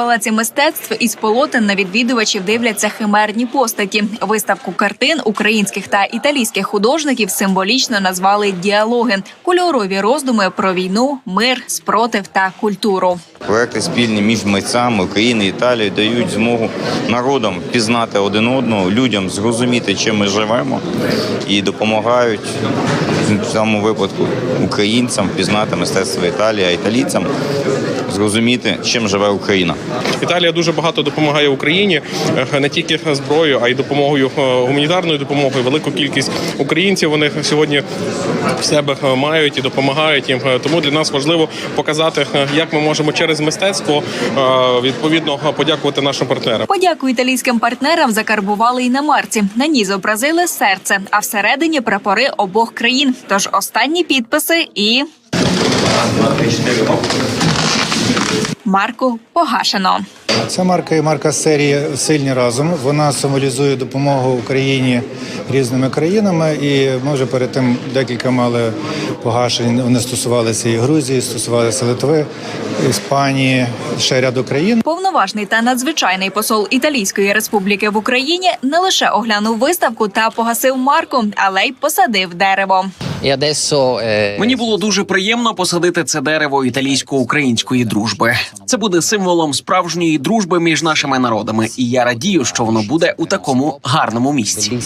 палаці мистецтв із полотен на відвідувачів дивляться химерні постаті. Виставку картин українських та італійських художників символічно назвали діалоги, кольорові роздуми про війну, мир, спротив та культуру. Проекти спільні між митцями України і Італії дають змогу народам пізнати один одного, людям зрозуміти, чим ми живемо, і допомагають в цьому випадку українцям пізнати мистецтво Італії, а італійцям зрозуміти, чим живе Україна. Італія дуже багато допомагає Україні е, не тільки зброєю, а й допомогою е, гуманітарною допомогою. Велику кількість українців вони сьогодні в себе е, мають і допомагають їм. Тому для нас важливо показати, як ми можемо через мистецтво відповідно подякувати нашим партнерам. Подяку італійським партнерам закарбували і на марці. На ній зобразили серце, а всередині прапори обох країн. Тож останні підписи і марку погашено. Ця марка є марка серії Сильні разом. Вона символізує допомогу Україні різними країнами. І ми вже перед тим декілька мали погашень. Вони стосувалися і Грузії, стосувалися Литви, Іспанії, ще ряду країн. Повноважний та надзвичайний посол Італійської республіки в Україні не лише оглянув виставку та погасив марку, але й посадив дерево. Eh, Мені було дуже приємно посадити це дерево італійсько-української дружби. Це буде символом справжньої дружби між нашими народами, і я радію, що воно буде у такому гарному місці.